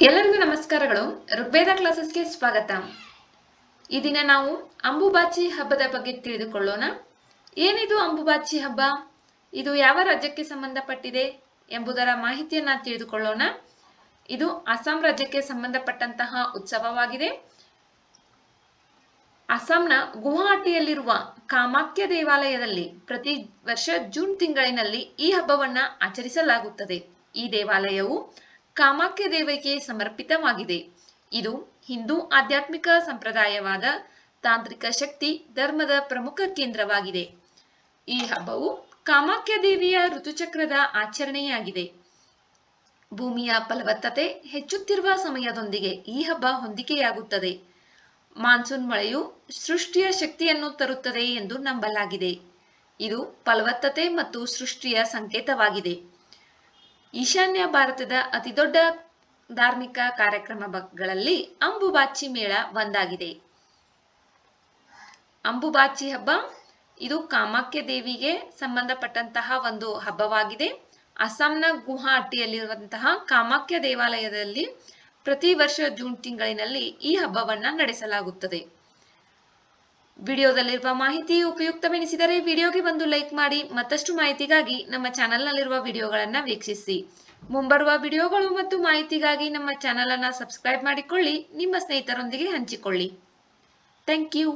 ಎಲ್ಲರಿಗೂ ನಮಸ್ಕಾರಗಳು. ಋಗ್ವೇದ ಕ್ಲಾಸಸ್ಗೆ ಸ್ವಾಗತ. ಈ ದಿನ ನಾವು ಅಂಬುಬಾಚಿ ಹಬ್ಬದ ಬಗ್ಗೆ ತಿಳಿದುಕೊಳ್ಳೋಣ. ಏನಿದು ಅಂಬುಬಾಚಿ ಹಬ್ಬ? ಇದು ಯಾವ ರಾಜ್ಯಕ್ಕೆ ಸಂಬಂಧಪಟ್ಟಿದೆ ಎಂಬುದರ ಮಾಹಿತಿಯನ್ನ ತಿಳಿದುಕೊಳ್ಳೋಣ. ಇದು ಅಸ್ಸಾಂ ರಾಜ್ಯಕ್ಕೆ ಸಂಬಂಧಪಟ್ಟಂತಹ ಉತ್ಸವವಾಗಿದೆ. ಅಸ್ಸಾಂನ ಗುವಾಹಟಿಯಲ್ಲಿರುವ ಕಾಮಾಖ್ಯ ದೇವಾಲಯದಲ್ಲಿ ಪ್ರತಿ ವರ್ಷ ಜೂನ್ ತಿಂಗಳಿನಲ್ಲಿ ಈ ಹಬ್ಬವನ್ನ ಆಚರಿಸಲಾಗುತ್ತದೆ. ಈ ದೇವಾಲಯವು ಕಾಮಾಖ್ಯ ದೇವರಿಗೆ ಸಮರ್ಪಿತವಾಗಿದೆ. ಇದು ಹಿಂದೂ ಆಧ್ಯಾತ್ಮಿಕ ಸಂಪ್ರದಾಯವಾದ ತಾಂತ್ರಿಕ ಶಕ್ತಿ ಧರ್ಮದ ಪ್ರಮುಖ ಕೇಂದ್ರವಾಗಿದೆ. ಈ ಹಬ್ಬವು ಕಾಮಾಖ್ಯ ದೇವಿಯ ಋತುಚಕ್ರದ ಆಚರಣೆಯಾಗಿದೆ. ಭೂಮಿಯ ಫಲವತ್ತತೆ ಹೆಚ್ಚುತ್ತಿರುವ ಸಮಯದೊಂದಿಗೆ ಈ ಹಬ್ಬ ಹೊಂದಿಕೆಯಾಗುತ್ತದೆ. ಮಾನ್ಸೂನ್ ಮಳೆಯು ಸೃಷ್ಟಿಯ ಶಕ್ತಿಯನ್ನು ತರುತ್ತದೆ ಎಂದು ನಂಬಲಾಗಿದೆ. ಇದು ಫಲವತ್ತತೆ ಮತ್ತು ಸೃಷ್ಟಿಯ ಸಂಕೇತವಾಗಿದೆ. ಈಶಾನ್ಯ ಭಾರತದ ಅತಿದೊಡ್ಡ ಧಾರ್ಮಿಕ ಕಾರ್ಯಕ್ರಮಗಳಲ್ಲಿ ಅಂಬುಬಾಚಿ ಮೇಳ ಒಂದಾಗಿದೆ. ಅಂಬುಬಾಚಿ ಹಬ್ಬ ಇದು ಕಾಮಾಖ್ಯ ದೇವಿಗೆ ಸಂಬಂಧಪಟ್ಟಂತಹ ಒಂದು ಹಬ್ಬವಾಗಿದೆ. ಅಸ್ಸಾಂನ ಗುವಾಹಟಿಯಲ್ಲಿರುವಂತಹ ಕಾಮಾಖ್ಯ ದೇವಾಲಯದಲ್ಲಿ ಪ್ರತಿ ವರ್ಷ ಜೂನ್ ತಿಂಗಳಿನಲ್ಲಿ ಈ ಹಬ್ಬವನ್ನ ನಡೆಸಲಾಗುತ್ತದೆ. ವಿಡಿಯೋದಲ್ಲಿರುವ ಮಾಹಿತಿ ಉಪಯುಕ್ತವೆನಿಸಿದರೆ ವಿಡಿಯೋಗೆ ಬಂದು ಲೈಕ್ ಮಾಡಿ ಮತ್ತಷ್ಟು ಮಾಹಿತಿಗಾಗಿ ನಮ್ಮ ಚಾನೆಲ್ನಲ್ಲಿರುವ ವಿಡಿಯೋಗಳನ್ನು ವೀಕ್ಷಿಸಿ. ಮುಂಬರುವ ವಿಡಿಯೋಗಳು ಮತ್ತು ಮಾಹಿತಿಗಾಗಿ ನಮ್ಮ ಚಾನೆಲ್ ಅನ್ನ ಸಬ್ಸ್ಕ್ರೈಬ್ ಮಾಡಿಕೊಳ್ಳಿ, ನಿಮ್ಮ ಸ್ನೇಹಿತರೊಂದಿಗೆ ಹಂಚಿಕೊಳ್ಳಿ. Thank you.